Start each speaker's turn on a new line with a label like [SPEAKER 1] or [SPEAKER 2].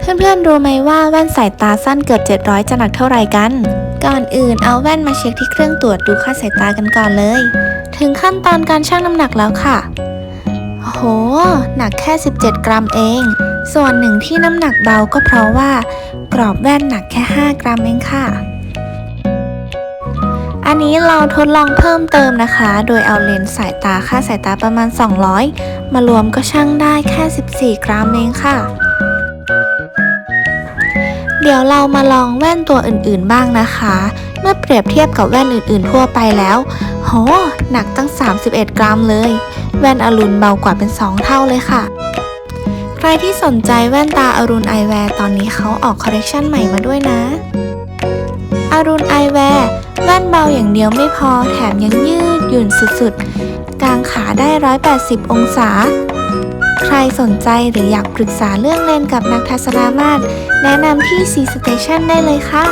[SPEAKER 1] เพื่อนๆรู้ไหมว่าแว่นสายตาสั้นเกือบ 700 จะหนักเท่าไหร่กัน ก่อนอื่นเอาแว่นมาเช็คที่เครื่องตรวจดูค่าสายตากันก่อนเลย ถึงขั้นตอนการชั่งน้ำหนักแล้วค่ะโห หนักแค่ 17 กรัมเอง ส่วนหนึ่งที่น้ำหนักเบาก็เพราะว่า กรอบแว่นหนักแค่ 5 กรัมเองค่ะ อันนี้เราทดลองเพิ่มเติมนะคะ โดยเอาเลนส์สายตาค่าสายตาประมาณ 200 มารวมก็ชั่งได้แค่ 14 กรัมเองค่ะ เดี๋ยวเรามาลองแว่นตัวอื่นๆบ้างนะคะ เมื่อเปรียบเทียบกับแว่นอื่นๆทั่วไปแล้ว โห หนักตั้ง 31 กรัมเลย แว่นอรุณเบากว่าเป็น 2 เท่าเลยค่ะ ใครที่สนใจแว่นตาอรุณไอแวร์ตอนนี้เขาออกคอลเลคชันใหม่มาด้วยนะ อรุณไอแวร์แว่นเบาอย่างเดียวไม่พอแถมยังยืดหยุ่นสุดๆกางขาได้ 180 องศา ใครสนใจหรืออยากปรึกษาเรื่องเลนกับนักทัศนามาตรแนะนำที่ C Station ได้เลยค่ะ